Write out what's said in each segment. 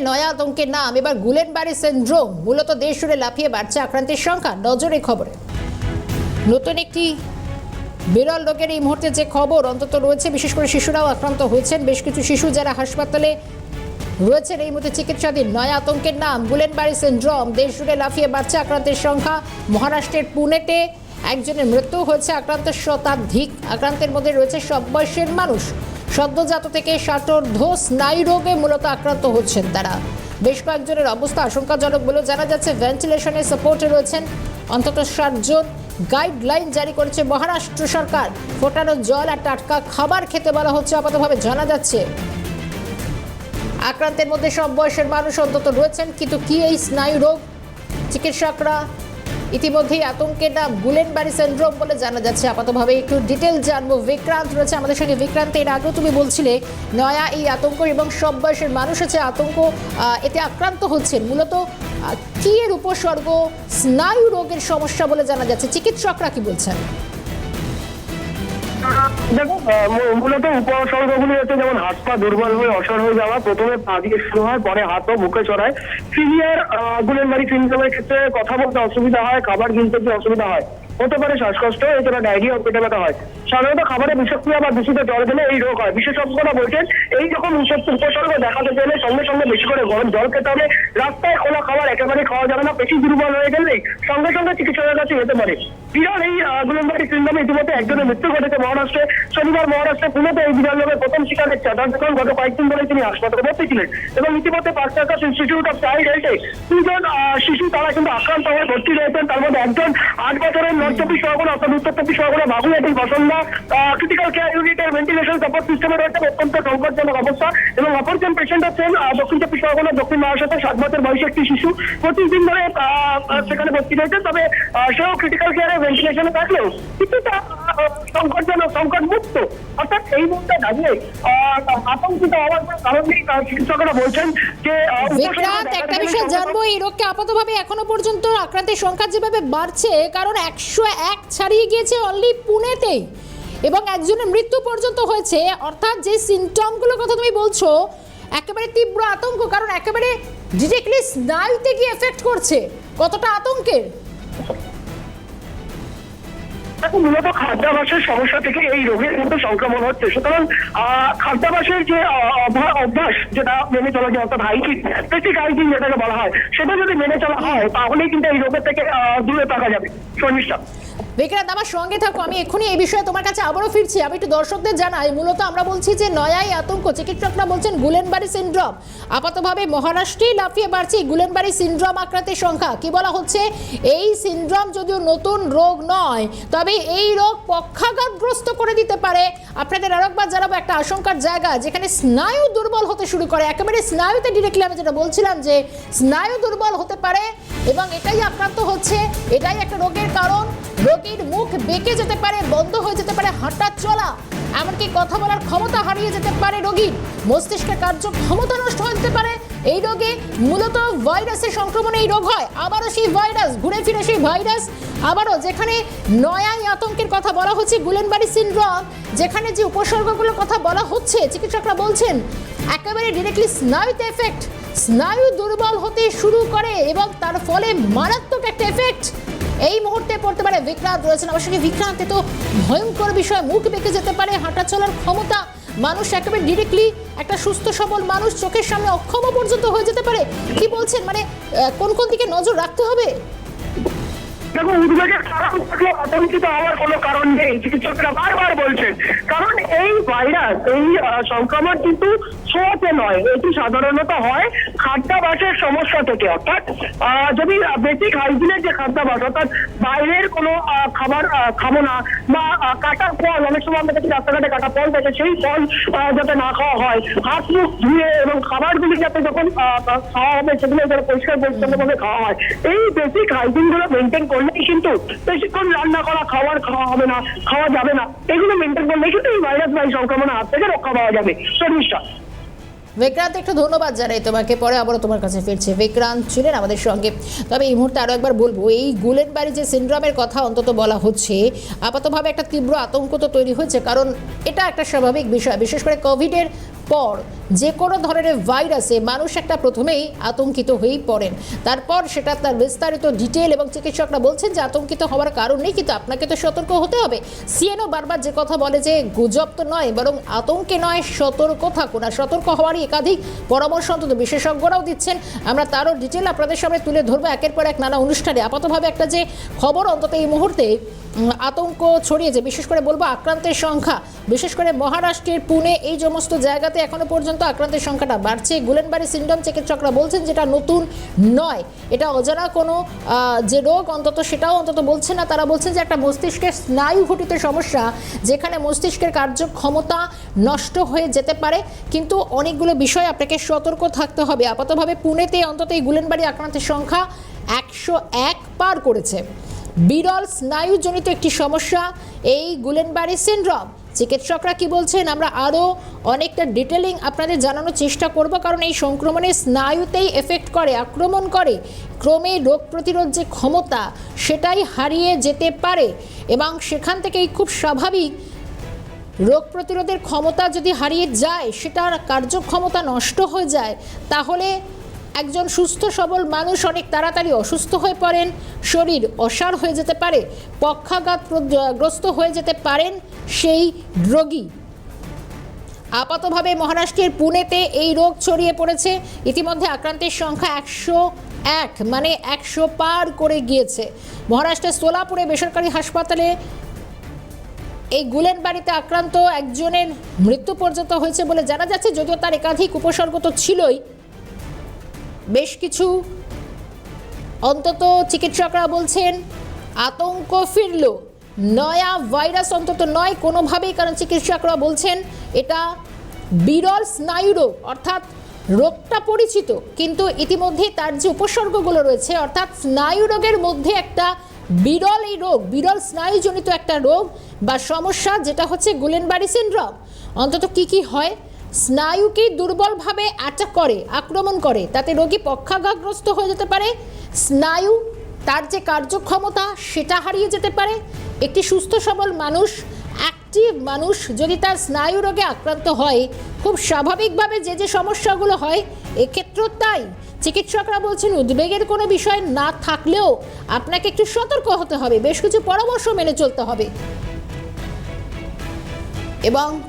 নয়া আতঙ্কের নাম। এবার গুলেনবাড়ি সিন্ড্রোম মূলত দেশ জুড়ে লাফিয়ে বাড়ছে আক্রান্তের সংখ্যা। নজরে খবরে। নতুন একটি বিরল রোগের এই মুহূর্তে যে খবর অন্তত রয়েছে, বিশেষ করে শিশুরাও আক্রান্ত হয়েছেন। বেশ কিছু শিশু যারা হাসপাতালে রয়েছেন, এই মুহূর্তে চিকিৎসাধীন। নয়া আতঙ্কের নাম, গুলেনবাড়ি সিন্ড্রোম দেশ জুড়ে লাফিয়ে বাড়ছে আক্রান্তের সংখ্যা। মহারাষ্ট্রের পুনেতে একজনের মৃত্যু হয়েছে আক্রান্ত শতাধিক। আক্রান্তের মধ্যে রয়েছে সব বয়সের মানুষ। সদ্যজাত থেকে ষাটোর্ধ স্নায়ু রোগে মূলত আক্রান্ত হচ্ছেন তারা। বেশ কয়েকজনের অবস্থা আশঙ্কাজনক বলে জানা যাচ্ছে ভেন্টিলেশনের সাপোর্টে রয়েছেন অন্তত ষাটজন গাইডলাইন জারি করেছে মহারাষ্ট্র সরকার। ফোটানো জল আর টাটকা খাবার খেতে বলা হচ্ছে আপাতভাবে জানা যাচ্ছে। আক্রান্তের মধ্যে সব বয়সের মানুষ অন্তত রয়েছেন, কিন্তু কি এই স্নায়ু রোগ? চিকিৎসকরা ইতিমধ্যেই আতঙ্কের নাম গুলেনবাড়ি সিন্ড্রোম বলে জানা যাচ্ছে। আপাতভাবে একটু ডিটেল জানব। বিক্রান্ত রয়েছে আমাদের সঙ্গে। বিক্রান্ত, এর আগেও তুমি বলছিলে, নয়া এই আতঙ্ক এবং সব বয়সের মানুষ হচ্ছে আতঙ্ক এতে আক্রান্ত হচ্ছেন। মূলত কি এর উপসর্গ? স্নায়ু রোগের সমস্যা বলে জানা যাচ্ছে। চিকিৎসকরা কি বলছেন? দেখো মূলত উপসর্গগুলি হচ্ছে যেমন হাত পা দুর্বল হয়ে, অসর হয়ে যাওয়া, প্রথমে পা দিয়ে শুরু হয়, পরে হাত ও মুখে চড়ায়। সিভিয়ার গুলেনবাড়ি সিনড্রোমের ক্ষেত্রে কথা বলতে অসুবিধা হয়, খাবার কিনতে গিয়ে অসুবিধা হয়। হতে পারে শ্বাসকষ্ট এছাড়া ডায়রিয়া পেটে ব্যথা হয়। সাধারণত খাবারে বিষক্রিয়া বা দূষিত জল দিলে এই রোগ হয়। বিশেষজ্ঞরা বলছেন, এই রকম উপসর্গ দেখাতে গেলে সঙ্গে সঙ্গে বেশি করে গরম জল খেতে হবে। রাস্তায় খোলা খাবার একেবারে খাওয়া যাবে না বেশি দুর্বল হয়ে গেলেই সঙ্গে সঙ্গে চিকিৎসকের কাছে যেতে পারে। বিরল এই গুলেনবাড়ি সিনড্রোমে ইতিমধ্যে একজনের মৃত্যু ঘটেছে মহারাষ্ট্রে। শনিবার মহারাষ্ট্রে পুনেতে এই বিরল রোগের প্রথম শিকার দেখছে তার যখন গত কয়েকদিন ধরে তিনি হাসপাতালে ভর্তি ছিলেন এবং ইতিমধ্যে পাঁচটাকা ইনস্টিটিউট অফ চাইল্ড হেলথে দুজন শিশু তারা কিন্তু আক্রান্ত হয়ে ভর্তি রয়েছেন। তার মধ্যে একজন আট বছরের নর্থ চব্বিশ পরগনা অর্থাৎ উত্তর চব্বিশ পরগনা বাবুয়াটি বসন্দা ক্রিটিক্যাল কেয়ার ইউনিটের ভেন্টিলেশন সাপোর্ট সিস্টেমে রয়েছে। অত্যন্ত সংকটজনক অবস্থা এবং অপরজন পেশেন্ট হচ্ছেন দক্ষিণ চব্বিশ পরগনা দক্ষিণ মহারাষ্ট্রের সাত বছর বয়সী একটি শিশু। পঁচিশ দিন ধরে সেখানে ভর্তি রয়েছে। তবে সেও ক্রিটিক্যাল কেয়ারে ভেন্টিলেশনে থাকলেও কিছুটা সংকটজনক সংকট মুক্ত অর্থাৎ এই মুহূর্তে দাঁড়িয়ে আহ, আতঙ্কিত হওয়ার কারণ নেই। চিকিৎসকরা বলছেন যে একটা বিষয় জানব এই রোগকে আপাতভাবে এখনও পর্যন্ত আক্রান্তের সংখ্যা যেভাবে বাড়ছে কারণ একশো এক ছাড়িয়ে গিয়েছে অনলি পুনেতেই। এবং একজনের মৃত্যু পর্যন্ত হয়েছে। অর্থাৎ যে সিমটমগুলোর কথা তুমি বলছো, একেবারে তীব্র আতঙ্ক, কারণ একেবারে ডিরেক্টলি স্নায়ুতে গিয়ে এফেক্ট করছে। কতটা আতঙ্কের? মূলত খাদ্যাভাসের সমস্যা থেকে এই রোগের কিন্তু সংক্রমণ হচ্ছে। সুতরাং খাদ্যাভাসের যে অভ্যাস যেটা মেনে চলা যায়, অর্থাৎ হাইজিন বেসিক হাইজিন যেটাকে বলা হয়, সেটা যদি মেনে চলা হয়, তাহলেই কিন্তু এই রোগের থেকে দূরে থাকা যাবে। শর্মিষ্ঠা। বিক্রান্ত আমার সঙ্গে থাকো, আমি এক্ষুনি এই বিষয়ে তোমার কাছে আবারও ফিরছি। আমি একটু দর্শকদের জানাই, মূলত আমরা বলছি যে, নয়াই আতঙ্ক, চিকিৎসকরা বলছেন গুলেনবাড়ি সিন্ড্রোম। আপাতভাবে মহারাষ্ট্রেই লাফিয়ে বাড়ছে গুলেনবাড়ি সিন্ড্রোম আক্রান্তের সংখ্যা। কি বলা হচ্ছে? এই সিন্ড্রোম যদিও নতুন রোগ নয়, তবে এই রোগ পক্ষাঘাতগ্রস্ত করে দিতে পারে। আপনাদের আরেকবার জানাব একটা আশঙ্কার জায়গা, যেখানে স্নায়ু দুর্বল হতে শুরু করে। একেবারে স্নায়ুতে ডিরেক্টলি আমি যেটা বলছিলাম যে, স্নায়ু দুর্বল হতে পারে এবং এটাই আক্রান্ত হচ্ছে। এটাই একটা রোগের কারণ। রোগীর মুখ বেঁকে যেতে পারে, বন্ধ হয়ে যেতে পারে, হাঁটা চলা, এমনকি কথা বলার ক্ষমতা হারিয়ে যেতে পারে রোগীর মস্তিষ্কের কার্য ক্ষমতা নষ্ট যেতে পারে এই রোগে মূলত ভাইরাসের সংক্রমণে এই রোগ হয়। আবারও সেই ভাইরাস, ঘুরে ফিরে সেই ভাইরাস। আবারও যেখানে নয়াই আতঙ্কের কথা বলা হচ্ছে, গুলেনবাড়ি সিনড্রোম, যেখানে যে উপসর্গগুলোর কথা বলা হচ্ছে, চিকিৎসকরা বলছেন, একেবারে ডিরেক্টলি স্নায়ুতে এফেক্ট স্নায়ু দুর্বল হতে শুরু করে এবং তার ফলে মারাত্মক একটা এফেক্ট এই মুহূর্তে পড়তে পারে বিক্রান্ত রয়েছেন। আমার সঙ্গে বিক্রান্ত তো ভয়ঙ্কর বিষয়, মুখ বেঁকে যেতে পারে, হাঁটা চলার ক্ষমতা মানুষ একেবারে ডিরেক্টলি একটা সুস্থ, সবল মানুষ চোখের সামনে অক্ষম পর্যন্ত হয়ে যেতে পারে। কি বলছেন? মানে কোন কোন দিকে নজর রাখতে হবে? কারণ থাকলে আতঙ্কিত হওয়ার কোনো কারণ নেই। চিকিৎসকরা বারবার বলছেন, কারণ এই ভাইরাস এই সংক্রমণ কিন্তু ছোঁয়াতে নয়, এটি সাধারণত হয় খাদ্যাভাসের সমস্যা থেকে, অর্থাৎ যদি বেসিক হাইজিনের যে খাদ্যাভাস, অর্থাৎ বাইরের কোনো খাবার খাব না, বা কাটা ফল, অনেক সময় আমরা দেখি রাস্তাঘাটে কাটা ফল থাকে, সেই ফল যাতে না খাওয়া হয়, হাত মুখ ধুয়ে এবং খাবারগুলি যাতে যখন খাওয়া হবে, সেগুলো যাতে পরিষ্কার পরিচ্ছন্নভাবে খাওয়া হয়। এই বেসিক হাইজিনগুলো মেনটেন করলেই কিন্তু বেশিক্ষণ রান্না করা, খাবার খাওয়া হবে না, খাওয়া যাবে না, এগুলো মেনটেন করলেই কিন্তু এই ভাইরাস বা সংক্রমণের হাত থেকে রক্ষা পাওয়া যাবে। শর্মিষ্ঠা বিক্রান্ত একটু ধন্যবাদ জানাই তোমাকে। পরে আবারও তোমার কাছে ফিরছে। বিক্রান্ত ছিলেন আমাদের সঙ্গে। তবে এই মুহূর্তে আরও একবার বলব, এই গুলেন বাড়ি যে সিন্ড্রোমের কথা অন্তত বলা হচ্ছে, আপাতভাবে একটা তীব্র আতঙ্ক তো তৈরি হয়েছে, কারণ এটা একটা স্বাভাবিক বিষয়। বিশেষ করে কোভিডের পর যে কোনো ধরনের ভাইরাসে মানুষ একটা প্রথমেই আতঙ্কিত হয়েই পড়েন। তারপর সেটা তার বিস্তারিত ডিটেল এবং চিকিৎসকরা বলছেন যে আতঙ্কিত হওয়ার কারণ নেই, কিন্তু আপনাকে তো সতর্ক হতে হবে। সিএনও বারবার যে কথা বলে যে গুজব তো নয়, বরং আতঙ্কে নয়, সতর্ক থাকুন। আর সতর্ক হওয়ারই একাধিক পরামর্শ অন্তত বিশেষজ্ঞরাও দিচ্ছেন। আমরা তারও ডিটেল আপনাদের সামনে তুলে ধরবো। একের পর এক নানা অনুষ্ঠানে আপাতভাবে একটা যে খবর অন্তত এই মুহূর্তে আতঙ্ক ছড়িয়েছে। বিশেষ করে বলব আক্রান্তের সংখ্যা, বিশেষ করে মহারাষ্ট্রের, পুনে, এই সমস্ত জায়গাতে এখনও পর্যন্ত আক্রান্তের সংখ্যাটা বাড়ছে। গুলেনবাড়ি সিন্ড্রোম চিকিৎসকরা বলছেন যেটা নতুন নয়। এটা অজানা কোনো যে রোগ, অন্তত সেটাও অন্তত বলছে না। তারা বলছেন যে একটা মস্তিষ্কের স্নায়ু ঘটিত সমস্যা, যেখানে মস্তিষ্কের কার্যক্ষমতা নষ্ট হয়ে যেতে পারে। কিন্তু অনেকগুলো বিষয় আপনাকে সতর্ক থাকতে হবে। আপাতভাবে পুনেতে অন্তত এই গুলেনবাড়ি আক্রান্তের সংখ্যা একশো এক পার করেছে। বিরল স্নায়ুজনিত একটি সমস্যা, এই গুলেনবারি সিনড্রোম। চিকিৎসকরা কি বলছেন? আমরা আরও অনেকটা ডিটেলিং আপনাদের জানানোর চেষ্টা করব, কারণ এই সংক্রমণে স্নায়ুতেই এফেক্ট করে, আক্রমণ করে। ক্রমে রোগ প্রতিরোধ যে ক্ষমতা, সেটাই হারিয়ে যেতে পারে। এবং সেখান থেকেই খুব স্বাভাবিক, রোগ প্রতিরোধের ক্ষমতা যদি হারিয়ে যায়, সেটার কার্যক্ষমতা নষ্ট হয়ে যায়, তাহলে একজন সুস্থ, সবল মানুষ অনেক তাড়াতাড়ি অসুস্থ হয়ে পড়েন, শরীর অসাড় হয়ে যেতে পারে, পক্ষাঘাত গ্রস্ত হয়ে যেতে পারেন সেই রোগী। আপাতভাবে মহারাষ্ট্রের পুনেতে এই রোগ ছড়িয়ে পড়েছে। ইতিমধ্যে আক্রান্তের সংখ্যা একশো এক মানে একশো পার করে গিয়েছে। মহারাষ্ট্রের সোলাপুরে বেসরকারি হাসপাতালে এই গুলেন বাড়িতে আক্রান্ত একজনের মৃত্যু পর্যন্ত হয়েছে বলে জানা যাচ্ছে, যদিও তার একাধিক উপসর্গ তো ছিলই। বেশ কিছু অন্তত চিকিৎসকরা বলছেন, আতঙ্ক ফিরল। নয়া ভাইরাস অন্তত নয়, কোনোভাবেই কারণ চিকিৎসকরা বলছেন এটা বিরল স্নায়ু রোগ অর্থাৎ রোগটা পরিচিত, কিন্তু ইতিমধ্যে তার যে উপসর্গগুলো রয়েছে, অর্থাৎ স্নায়ু রোগের মধ্যে একটা বিরল এই রোগ, বিরল স্নায়ুজনিত একটা রোগ বা সমস্যা, যেটা হচ্ছে গুলেনবাড়ি সিনড্রোম। অন্তত কি কি হয়? স্নায়ুকে দুর্বলভাবে অ্যাটাক করে, আক্রমণ করে। তাতে রোগী পক্ষাঘাতগ্রস্ত হয়ে যেতে পারে। স্নায়ু, তার যে কার্যক্ষমতা, সেটা হারিয়ে যেতে পারে। একটি সুস্থ সবল মানুষ অ্যাক্টিভ মানুষ যদি তার স্নায়ু রোগে আক্রান্ত হয়, খুব স্বাভাবিকভাবে যে যে সমস্যাগুলো হয়, এক্ষেত্রেও তাই। চিকিৎসকরা বলছেন, উদ্বেগের কোনো বিষয় না থাকলেও আপনাকে একটু সতর্ক হতে হবে। বেশ কিছু পরামর্শ মেনে চলতে হবে। এবং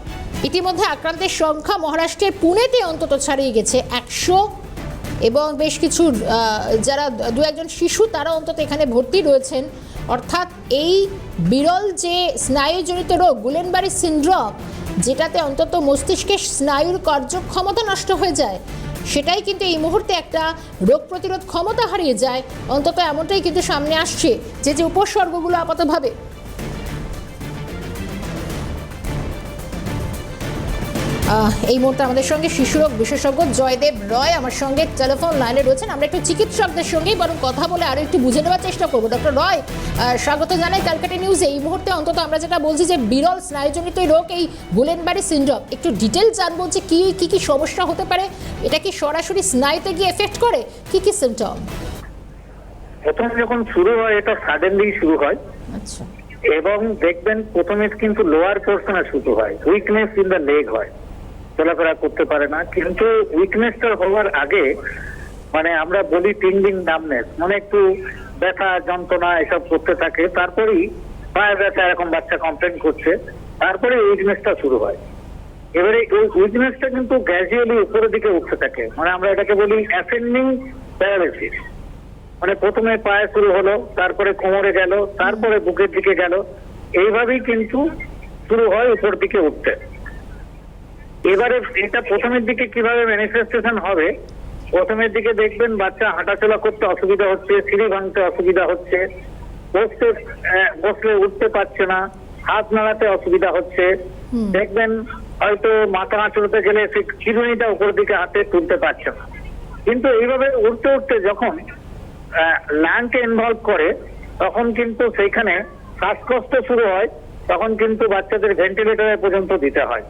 ইতিমধ্যে আক্রান্তের সংখ্যা মহারাষ্ট্রের পুনেতে অন্তত ছাড়িয়ে গেছে একশো। এবং বেশ কিছু যারা দু একজন শিশু, তারা অন্তত এখানে ভর্তি রয়েছেন। অর্থাৎ এই বিরল যে স্নায়ুজনিত রোগ, গুলেনবারি সিনড্রোম, যেটাতে অন্তত মস্তিষ্কের স্নায়ুর কার্যক্ষমতা নষ্ট হয়ে যায়, সেটাই কিন্তু এই মুহূর্তে একটা রোগ প্রতিরোধ ক্ষমতা হারিয়ে যায়। অন্তত এমনটাই কিন্তু সামনে আসছে। যে যে উপসর্গগুলো আপাতভাবে এই মুহূর্তে আমাদের সঙ্গে শিশুরোগ বিশেষজ্ঞ জয়দেব রয় আমার সঙ্গে টেলিফোন লাইনে রয়েছেন। আমরা একটু চিকিৎসকদের সঙ্গেই বরং কথা বলে আরও একটু বুঝে নেওয়ার চেষ্টা করব। ডক্টর রয় স্বাগত জানাই ক্যালকাটা নিউজে এই মুহূর্তে অন্তত আমরা যেটা বলছি যে বিরল স্নায়ুজনিত রোগ এই গুলেনবাড়ি সিনড্রোম একটু ডিটেল জানব যে কি কি কি সমস্যা হতে পারে? এটা কি সরাসরি স্নায়ুতে গিয়ে এফেক্ট করে? কি কি সিমটম প্রথম যখন শুরু হয় এটা সাডেনলি শুরু হয়। আচ্ছা। এবং দেখবেন প্রথমে কিন্তু লোয়ার পোর্শনে শুরু হয়। উইকনেস ইন দ্য লেগ হয়। চলাফেরা করতে পারে না। কিন্তু উইকনেসটা হওয়ার আগে মানে আমরা বলি তিন দিন নামনেস মানে একটু ব্যথা, যন্ত্রণা এসব করতে থাকে। তারপরেই পায়ে ব্যথা এরকম বাচ্চা কমপ্লেন করছে। তারপরে উইকনেসটা শুরু হয়। এবারে এই উইকনেসটা কিন্তু গ্র্যাজুয়ালি উপরের দিকে উঠতে থাকে। মানে আমরা এটাকে বলি অ্যাসেন্ডিং প্যারালাইসিস মানে প্রথমে পায়ে শুরু হলো, তারপরে কোমরে গেল, তারপরে বুকের দিকে গেল। এইভাবেই কিন্তু শুরু হয় উপর দিকে উঠতে। এবারে এটা প্রথমের দিকে কীভাবে ম্যানিফেস্টেশন হবে প্রথমের দিকে দেখবেন বাচ্চা হাঁটাচলা করতে অসুবিধা হচ্ছে সিঁড়ি ভাঙতে অসুবিধা হচ্ছে বসতে বসলে উঠতে পারছে না হাত নাড়াতে অসুবিধা হচ্ছে। দেখবেন হয়তো মাথা আঁচড়তে গেলে সেই চিরুনিটা উপর দিকে হাতে তুলতে পারছে না। কিন্তু এইভাবে উঠতে উঠতে যখন ল্যাংকে ইনভলভ করে তখন কিন্তু সেইখানে শ্বাসকষ্ট শুরু হয় তখন কিন্তু বাচ্চাদের ভেন্টিলেটরে পর্যন্ত দিতে হয়।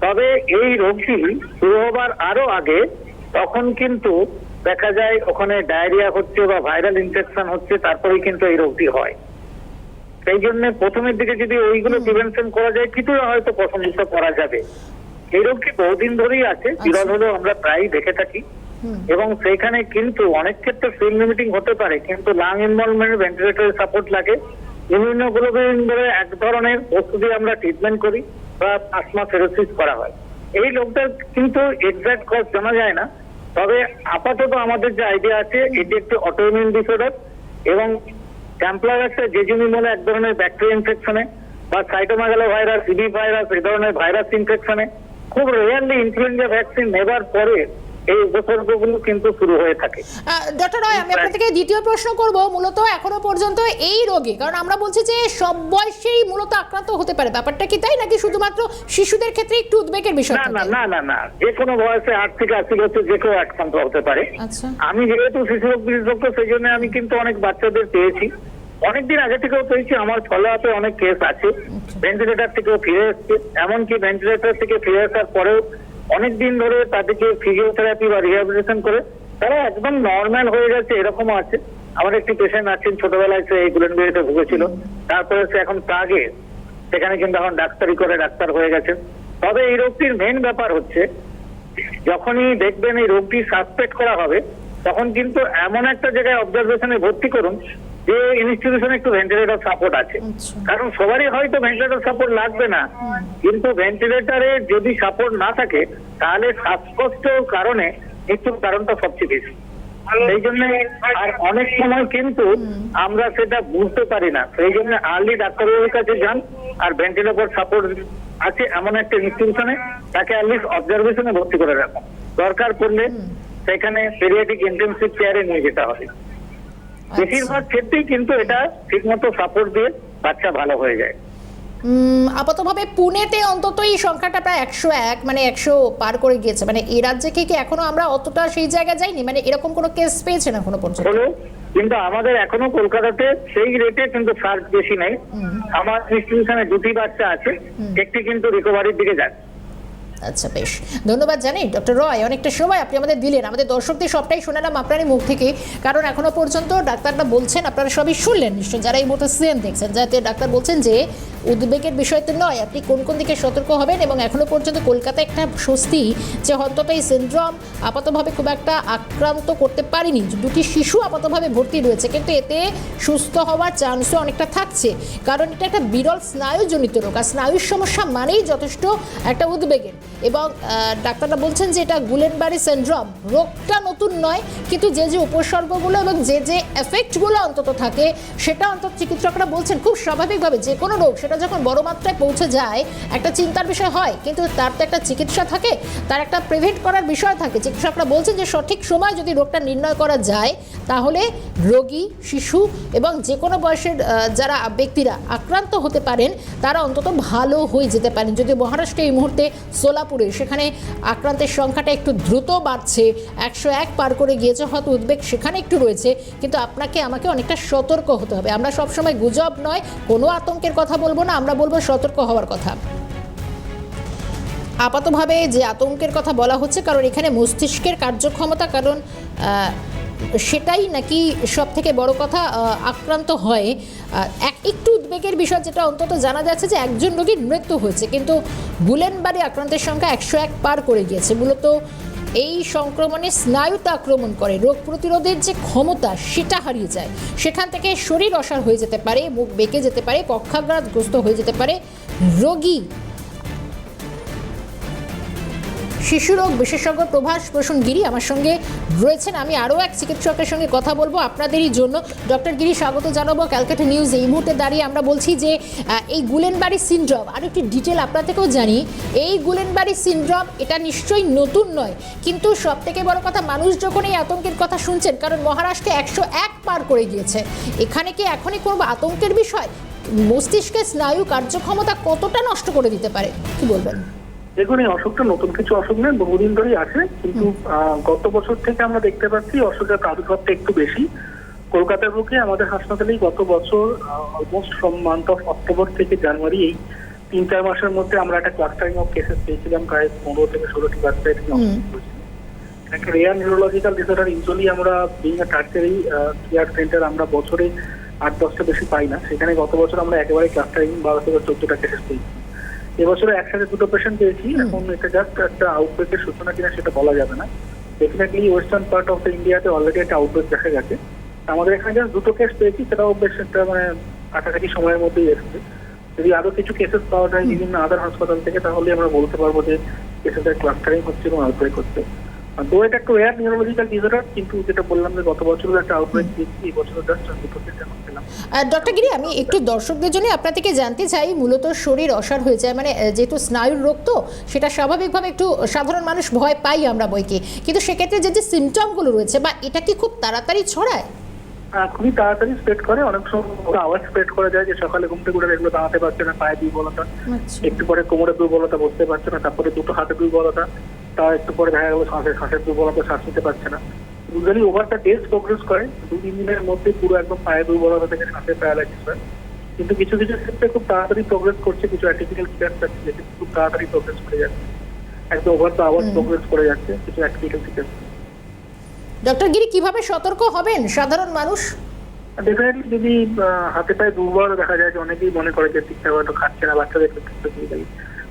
তবে এই রোগটি শুরু হবার আরও আগে তখন কিন্তু দেখা যায় ওখানে ডায়রিয়া হচ্ছে বা ভাইরাল ইনফেকশন হচ্ছে তারপরেই কিন্তু এই রোগটি হয়। সেই জন্য প্রথমের দিকে যদি ওইগুলো প্রিভেনশন করা যায় কিছুটা হয়তো পছন্দ করা যাবে। এই রোগটি বহুদিন ধরেই আছে বিরল হলেও আমরা প্রায়ই দেখে থাকি। এবং সেইখানে কিন্তু অনেক ক্ষেত্রে ফিল লিমিটিং হতে পারে কিন্তু লাং ইনভলভমেন্ট ভেন্টিলেটরের সাপোর্ট লাগে। ইমিউনোগ্লোবিন ধরে এক ধরনের ওষুধ দিয়ে আমরা ট্রিটমেন্ট করি বা প্লাজমা ফেরোসিস করা হয়। এই রোগটার কিন্তু এক্সাক্ট কজ জানা যায় না। তবে আপাতত আমাদের যে আইডিয়া আছে, এটি একটি অটোইমিউন ডিসঅর্ডার এবং ট্যাম্পলার একটা জেজুমি বলে এক ধরনের ব্যাকটেরিয়া ইনফেকশনে বা সাইটোমাগালো ভাইরাস সিবি ভাইরাস এই ধরনের ভাইরাস ইনফেকশনে খুব রেয়ারলি ইনফ্লুয়েঞ্জা ভ্যাকসিন নেবার পরে এই উপসর্গগুলো কিন্তু শুরু হয়ে থাকে। ডক্টর রয় আমি আপনার থেকে দ্বিতীয় প্রশ্ন করব। মূলত এখনও পর্যন্ত এই রোগে কারণ আমরা বলছি যে সব বয়সেই মূলত আক্রান্ত হতে পারে। ব্যাপারটা কি তাই নাকি শুধুমাত্র শিশুদের ক্ষেত্রে একটু উদ্বেগের বিষয় না না না না যে কোনো বয়সে আট থেকে আশি বছর যে কেউ আক্রান্ত হতে পারে। আচ্ছা। আমি যেহেতু শিশু রোগ বিশেষজ্ঞ সেই জন্য আমি কিন্তু অনেক বাচ্চাদের পেয়েছি। অনেকদিন আগে থেকেও পেয়েছি আমার ফলো আপে অনেক কেস আছে। ভেন্টিলেটর থেকেও ফিরে এসছে। এমনকি ভেন্টিলেটর থেকে ফিরে আসার পরেও অনেক দিন ধরে তাদেরকে ফিজিওথেরাপি বা রিহ্যাবিলিটেশন করে তারা একদম নর্মাল হয়ে গেছে, এরকমও আছে। আমার একটি পেশেন্ট আছেন, ছোটবেলায় সে এই গুলেনবেরিতে ভুগেছিল। তারপরে সে এখন প্রাগে সেখানে কিন্তু এখন ডাক্তারি করে, ডাক্তার হয়ে গেছে। তবে এই রোগটির মেন ব্যাপার হচ্ছে, যখনই দেখবেন এই রোগটি সাসপেক্ট করা হবে, তখন কিন্তু এমন একটা জায়গায় অবজারভেশনে ভর্তি করুন যে ইনস্টিটিউশনে একটু ভেন্টিলেটর সাপোর্ট আছে। আচ্ছা। কারণ সবারই হয়তো ভেন্টিলেটর সাপোর্ট লাগবে না। কিন্তু ভেন্টিলেটরে যদি সাপোর্ট না থাকে তাহলে শ্বাসকষ্টের কারণে মৃত্যুর কারণটা সবচেয়ে বেশি। সেই জন্য আর অনেক সময় কিন্তু আমরা সেটা বুঝতে পারি না। সেই জন্য আর্লি ডাক্তারবাবুর কাছে যান আর ভেন্টিলেটর সাপোর্ট আছে এমন একটা ইনস্টিটিউশনে তাকে অ্যাটলিস্ট অবজারভেশনে ভর্তি করে রাখুন। দরকার পড়লে সেখানে পেরিয়াটিক ইন্টেনসিভ কেয়ারে নিয়ে যেতে হবে। বেশিরভাগ ক্ষেত্রেই কিন্তু এটা ঠিকমতো সাপোর্ট দিয়ে বাচ্চা ভালো হয়ে যায়। আপাতভাবে পুনেতে অন্তত এই সংখ্যাটা প্রায় একশো এক মানে একশো পার করে গিয়েছে। মানে এই রাজ্যে কি কি এখনও আমরা অতটা সেই জায়গায় যাইনি? মানে এরকম কোনো কেস পেয়েছেন এখনও পর্যন্ত? কিন্তু আমাদের এখনও কলকাতাতে সেই রেটে কিন্তু সার্চ বেশি নেই। আমার ইনস্টিটিউশনে দুটি বাচ্চা আছে একটি কিন্তু রিকভারির দিকে যাচ্ছে। আচ্ছা বেশ। ধন্যবাদ জানি। ডক্টর রয়, অনেকটা সময় আপনি আমাদের দিলেন। আমাদের দর্শকদের সবটাই শোনালাম আপনারই মুখ থেকে। কারণ এখনও পর্যন্ত ডাক্তাররা বলছেন, আপনারা সবই শুনলেন নিশ্চয় যারা এই মুহূর্তে সিএন দেখছেন, যাতে ডাক্তার বলছেন যে উদ্বেগের বিষয় তো নয়, আপনি কোন কোন দিকে সতর্ক হবেন এবং এখনও পর্যন্ত কলকাতায় একটা স্বস্তি যে অন্তত এই সিন্ড্রোম আপাতভাবে খুব একটা আক্রান্ত করতে পারিনি। দুটি শিশু আপাতভাবে ভর্তি রয়েছে, কিন্তু এতে সুস্থ হওয়ার চান্সও অনেকটা থাকছে। কারণ এটা একটা বিরল স্নায়ুজনিত রোগ, আর স্নায়ুর সমস্যা মানেই যথেষ্ট একটা উদ্বেগের। এবং ডাক্তাররা বলছেন যে এটা গুলেনবারি সিন্ড্রোম রোগটা নতুন নয়, কিন্তু যে যে উপসর্গগুলো এবং যে যে এফেক্টগুলো অন্তত থাকে, সেটা অন্তত চিকিৎসকরা বলছেন খুব স্বাভাবিকভাবে যে কোনো রোগ, সেটা যখন বড় মাত্রায় পৌঁছে যায়, একটা চিন্তার বিষয় হয়, কিন্তু তার তো একটা চিকিৎসা থাকে, তার একটা প্রিভেন্ট করার বিষয় থাকে। চিকিৎসকরা বলছেন যে সঠিক সময় যদি রোগটা নির্ণয় করা যায়, তাহলে রোগী, শিশু এবং যে কোনো বয়সের যারা ব্যক্তিরা আক্রান্ত হতে পারেন, তারা অন্তত ভালো হয়ে যেতে পারেন। যদি মহারাষ্ট্রে এই মুহূর্তে সোলাপুরে সেখানে আক্রান্তের সংখ্যাটা একটু দ্রুত বাড়ছে। একশো এক পার করে গিয়েছে, হয়তো উদ্বেগ সেখানে একটু রয়েছে। কিন্তু আপনাকে, আমাকে অনেকটা সতর্ক হতে হবে। আমরা সবসময় গুজব নয়, কোনো আতঙ্কের কথা বলব না, আমরা বলব সতর্ক হওয়ার কথা। আপাতভাবে যে আতঙ্কের কথা বলা হচ্ছে, কারণ এখানে মস্তিষ্কের কার্যক্ষমতা, কারণ সেটাই নাকি সব থেকে বড় কথা আক্রান্ত হয়। এক একটু উদ্বেগের বিষয় যেটা অন্তত জানা যাচ্ছে যে একজন রোগীর মৃত্যু হয়েছে, কিন্তু গুলেনবাড়ি আক্রান্তের সংখ্যা একশো এক পার করে গিয়েছে। মূলত এই সংক্রমণে স্নায়ুতে আক্রমণ করে, রোগ প্রতিরোধের যে ক্ষমতা সেটা হারিয়ে যায়। সেখান থেকে শরীর অসার হয়ে যেতে পারে, মুখ বেঁকে যেতে পারে, পক্ষাঘাতগ্রস্ত হয়ে যেতে পারে, রোগী শিশুরোগ বিশেষজ্ঞ প্রভাস প্রসূন গিরি আমার সঙ্গে রয়েছেন। আমি আরও এক চিকিৎসকের সঙ্গে কথা বলব আপনাদেরই জন্য। ডক্টর গিরি, স্বাগত জানাব ক্যালকাটা নিউজ। এই মুহূর্তে দাঁড়িয়ে আমরা বলছি যে এই গুলেনবাড়ি সিনড্রম, আর একটি ডিটেল আপনার থেকেও জানি, এই গুলেনবাড়ি সিনড্রম এটা নিশ্চয়ই নতুন নয়, কিন্তু সব থেকে বড় কথা, মানুষ যখন এই আতঙ্কের কথা শুনছেন, কারণ মহারাষ্ট্রে একশো এক পার করে গিয়েছে। এখানে কি এখনই কোনো আতঙ্কের বিষয়? মস্তিষ্কের স্নায়ু কার্যক্ষমতা কতটা নষ্ট করে দিতে পারে? কি বলবেন? দেখুন এই অসুখটা নতুন কিছু অসুখ নয় বহুদিন ধরেই আছে কিন্তু আহ, গত বছর থেকে আমরা দেখতে পাচ্ছি অসুখের প্রাদুর্ভাবটা একটু বেশি। কলকাতার বুকে আমাদের হাসপাতালেই গত বছর almost from month of October থেকে জানুয়ারি এই তিন চার মাসের মধ্যে আমরা একটা ক্লাস্টারিং অফ কেসেস পেয়েছিলাম প্রায় পনেরো থেকে ষোলোটি বাচ্চা। একটা রেয়ার নিউরোলজিক্যাল ডিসঅর্ডার ইউজুয়ালি আমরা being a tertiary care centre আমরা বছরে আট দশটা বেশি পাই না। সেখানে গত বছর আমরা একেবারে ক্লাস্টারিং বারো থেকে চোদ্দটা কেসেস পেয়েছি। এবছরে একসাথে দুটো পেশেন্ট পেয়েছি এখন এটা জাস্ট একটা আউটব্রেকের সূচনা কিনা সেটা বলা যাবে না। Definitely western part of the ইন্ডিয়াতে অলরেডি একটা আউটব্রেক দেখা গেছে। আমাদের এখানে জাস্ট দুটো কেস পেয়েছি সেটাও বেশ একটা মানে কাছাকাছি সময়ের মধ্যেই এসেছে। যদি আরও কিছু কেসেস পাওয়া যায় বিভিন্ন আদার হাসপাতাল থেকে তাহলে আমরা বলতে পারব যে কেসেসের ক্লাস্টারিং হচ্ছে এবং আউটব্রেক হচ্ছে। তো এটা একটা রেয়ার নিউরোলজিক্যাল ডিসঅর্ডার কিন্তু যেটা বললাম যে গত বছর একটা আউটব্রেক দিয়েছি এই বছর জাস্ট পেলাম। ডক্টর গিরি, আমি একটু দর্শকদের জন্য আপনার থেকে জানতে চাই, মূলত শরীর অসার হয়ে যায় মানে যেহেতু স্নায়ুর রোগ তো, সেটা স্বাভাবিকভাবে একটু সাধারণ মানুষ ভয় পাই আমরা বইকে। কিন্তু সেক্ষেত্রে যে যে সিমটমগুলো রয়েছে, বা এটা কি খুব তাড়াতাড়ি ছড়ায়? খুবই তাড়াতাড়ি স্প্রেড করে। অনেক সময় আওয়াজ স্প্রেড করা যায় যে সকালে ঘুম থেকে উঠে এগুলো দাঁড়াতে পারছে না পায়ে দুর্বলতা আচ্ছা। একটু পরে কোমরে দুর্বলতা বসতে পারছে না তারপরে দুটো হাতে দুর্বলতা তার একটু পরে দেখা গেল শ্বাসের শ্বাসের দুর্বলতা শ্বাস নিতে পারছে না। ইউজুয়ালি ওভারটা ডেজ প্রোগ্রেস করে। দু তিন দিনের মধ্যে পুরো একদম পায়ে দুর্বলতা থেকে শ্বাসের প্যারালাইসিস হয়। কিন্তু কিছু কিছু ক্ষেত্রে খুব তাড়াতাড়ি প্রোগ্রেস করছে কিছু অ্যাটিপিক্যাল ফিচার্স আছে যেটা খুব তাড়াতাড়ি প্রোগ্রেস করে যাচ্ছে। একদম ওভার তো আওয়াজ প্রোগ্রেস করে যাচ্ছে কিছু অ্যাটিপিক্যাল ফিচার্স ডক্টর গিরি, কীভাবে সতর্ক হবেন সাধারণ মানুষ? ডেফিনেটলি যদি হাতে পায়ে দুর্বল দেখা যায় যে অনেকেই মনে করে যে ঠিকঠাক হয়তো খাচ্ছে না, বাচ্চাদের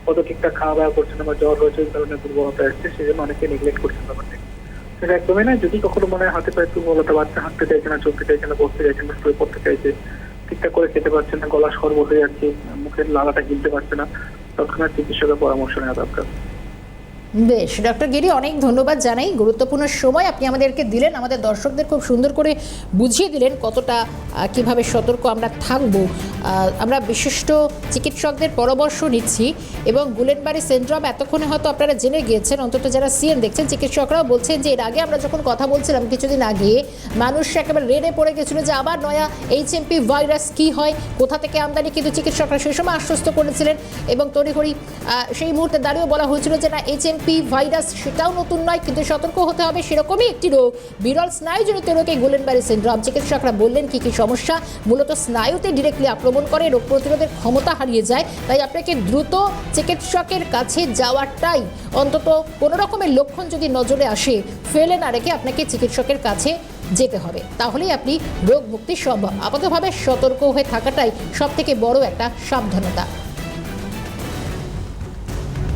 কত ঠিকঠাক খাওয়া দাওয়া করছে না বা জ্বর হয়েছে, এই কারণে দুর্বলতা এসছে সেই জন্য অনেকে নেগলেক্ট করছে ব্যাপারটা। সেটা একদমই না যদি কখনো মনে হয় হাতে পায়ে দুর্বলতা, বাচ্চা হাঁটতে চাইছে না, চলতে চাইছে না, বসতে চাইছে না, শুয়ে পড়তে চাইছে, ঠিকঠাক করে খেতে পারছে না, গলা সর্ব হয়ে যাচ্ছে, মুখের লালাটা গিলতে পারছে না, তৎক্ষণাৎ চিকিৎসকের পরামর্শ নেওয়া দরকার। বেশ, ডক্টর গিরি, অনেক ধন্যবাদ জানাই। গুরুত্বপূর্ণ সময় আপনি আমাদেরকে দিলেন, আমাদের দর্শকদের খুব সুন্দর করে বুঝিয়ে দিলেন কতটা কীভাবে সতর্ক আমরা থাকব। আমরা বিশিষ্ট চিকিৎসকদের পরামর্শ নিচ্ছি এবং গুলেনবাড়ি সিন্ড্রোম এতক্ষণে হয়তো আপনারা জেনে গিয়েছেন, অন্তত যারা সিএন দেখছেন, চিকিৎসকরাও বলছেন যে এর আগে আমরা যখন কথা বলছিলাম কিছুদিন আগে, মানুষ একেবারে রেডে পড়ে গেছিল যে আবার নয়া এইচএমপি ভাইরাস কি হয়, কোথা থেকে আমদানি, কিন্তু চিকিৎসকরা সেই সময় আশ্বস্ত করেছিলেন এবং তড়িঘড়ি সেই মুহূর্তে দাঁড়িয়েও বলা হয়েছিল যে না এইচএমপি ভাইরাস সেটাও নতুন নয়, কিন্তু সতর্ক হতে হবে সেরকমই একটি রোগ। বিরল স্নায়ুজনিত রোগে গুলেনবারি সিন্ড্রোম। চিকিৎসকরা বললেন, কি কি সমস্যা? মূলত স্নায়ুতে ডিরেক্টলি আক্রমণ করে, রোগ প্রতিরোধের ক্ষমতা হারিয়ে যায়। তাই আপনাকে দ্রুত চিকিৎসকের কাছে যাওয়াটাই অন্তত কোনো রকমের লক্ষণ যদি নজরে আসে, ফেলে না রেখে আপনাকে চিকিৎসকের কাছে যেতে হবে। তাহলেই আপনি রোগ মুক্তি সম্ভব। আপাতভাবে সতর্ক হয়ে থাকাটাই সব থেকে বড় একটা সাবধানতা।